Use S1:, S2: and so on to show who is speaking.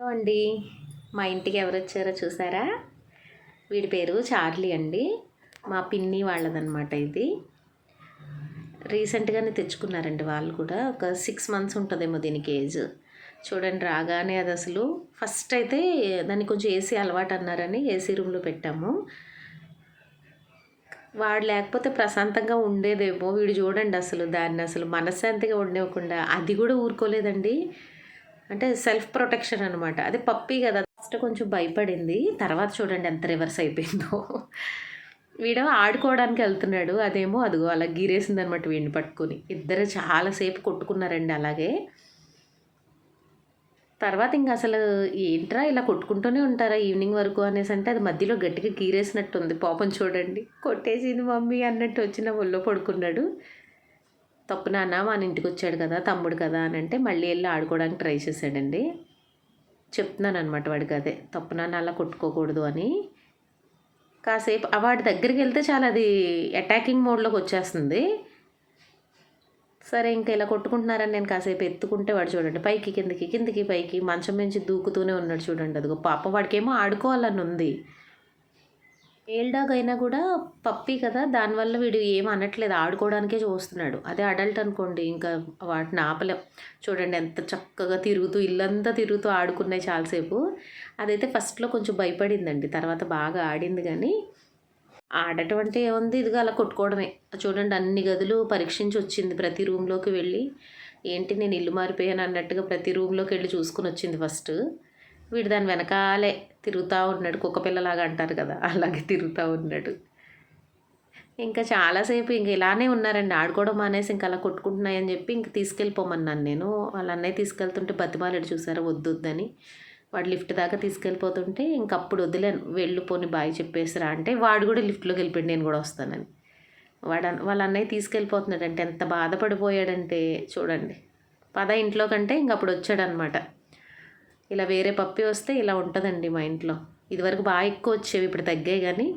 S1: Hello అండి. మా ఇంటికి ఎవరు వచ్చారో చూసారా? వీడి పేరు చార్లీ అండి. మా పిన్ని వాళ్ళదనమాట ఇది. రీసెంట్గానే తెచ్చుకున్నారండి వాళ్ళు కూడా. ఒక సిక్స్ మంత్స్ ఉంటుందేమో దీనికి ఏజ్. చూడండి రాగానే అది అసలు ఫస్ట్ అయితే దాన్ని కొంచెం ఏసీ అలవాటు అన్నారని ఏసీ రూమ్లో పెట్టాము. వాడు లేకపోతే ప్రశాంతంగా ఉండేదేమో. వీడు చూడండి అసలు దాన్ని అసలు మనశ్శాంతిగా ఉండేవ్వకుండా అది కూడా ఊరుకోలేదండి. అంటే సెల్ఫ్ ప్రొటెక్షన్ అనమాట అది పప్పి కదా ఫస్ట్ కొంచెం భయపడింది. తర్వాత చూడండి ఎంత రివర్స్ అయిపోయిందో. వీడు ఆడుకోవడానికి వెళ్తున్నాడు. అదేమో అదిగో అలా గీరేసింది అనమాట వీడిని పట్టుకుని. ఇద్దరు చాలాసేపు కొట్టుకున్నారండి అలాగే. తర్వాత ఇంకా అసలు ఏంట్రా ఇలా కొట్టుకుంటూనే ఉంటారా ఈవినింగ్ వరకు అనేసి అంటే అది మధ్యలో గట్టిగా గీరేసినట్టు ఉంది పాపం చూడండి. కొట్టేసింది మమ్మీ అన్నట్టు వచ్చిన ఒళ్ళో పడుకున్నాడు. తప్పు నాన్న మన ఇంటికి వచ్చాడు కదా తమ్ముడు కదా అని అంటే మళ్ళీ వెళ్ళి ఆడుకోవడానికి ట్రై చేశాడండి. చెప్తున్నాను అనమాట వాడికి అదే తప్పు నాన్న అలా కొట్టుకోకూడదు అని. కాసేపు వాడి దగ్గరికి వెళ్తే చాలా అది అటాకింగ్ మోడ్లోకి వచ్చేస్తుంది. సరే ఇంకా ఇలా కొట్టుకుంటున్నారని నేను కాసేపు ఎత్తుకుంటే వాడు చూడండి పైకి కిందికి కిందకి పైకి మంచం నుంచి దూకుతూనే ఉన్నాడు చూడండి. అదిగో పాప వాడికేమో ఆడుకోవాలని ఉంది. మేల్ డాగ్ అయినా కూడా పప్పి కదా దానివల్ల వీడు ఏం అనట్లేదు ఆడుకోవడానికే చూస్తున్నాడు. అదే అడల్ట్ అనుకోండి ఇంకా వాటిని ఆపలేం. చూడండి ఎంత చక్కగా తిరుగుతూ ఇల్లంతా తిరుగుతూ ఆడుకున్నాయి చాలాసేపు. అదైతే ఫస్ట్లో కొంచెం భయపడిందండి తర్వాత బాగా ఆడింది కానీ ఆడటం అంటే ఏముంది ఇదిగా అలా కొట్టుకోవడమే. చూడండి అన్ని గదులు పరీక్షించి వచ్చింది ప్రతి రూమ్లోకి వెళ్ళి. ఏంటి నేను ఇల్లు మారిపోయాను అన్నట్టుగా ప్రతి రూమ్లోకి వెళ్ళి చూసుకుని వచ్చింది ఫస్ట్. వీడు దాని వెనకాలే తిరుగుతూ ఉన్నాడు. కుక్క పిల్లలాగా అంటారు కదా అలాగే తిరుగుతూ ఉన్నాడు. ఇంకా చాలాసేపు ఇంక ఇలానే ఉన్నారండి. ఆడుకోవడం మానేసి ఇంకా అలా కొట్టుకుంటున్నాయని చెప్పి ఇంక తీసుకెళ్ళిపోమన్నాను నేను. వాళ్ళ అన్నయ్య తీసుకెళ్తుంటే బతిమాలాడు చూసారా వద్దని. వాడు లిఫ్ట్ దాకా తీసుకెళ్ళిపోతుంటే ఇంకప్పుడు వదిలేను. వెళ్ళు పోని బాయ్ చెప్పేసిరా అంటే వాడు కూడా లిఫ్ట్లోకి వెళ్ళిపోయాడు. నేను కూడా వస్తానని. వాడు వాళ్ళ అన్నయ్య తీసుకెళ్ళిపోతున్నాడంటే ఎంత బాధపడిపోయాడంటే చూడండి. పద ఇంట్లో కంటే ఇంక అప్పుడు వచ్చాడనమాట. ఇలా వేరే పప్పి వస్తే ఇలా ఉంటుందండి మా ఇంట్లో. ఇదివరకు బాగా ఎక్కువ వచ్చేవి ఇప్పుడు తగ్గాయి కానీ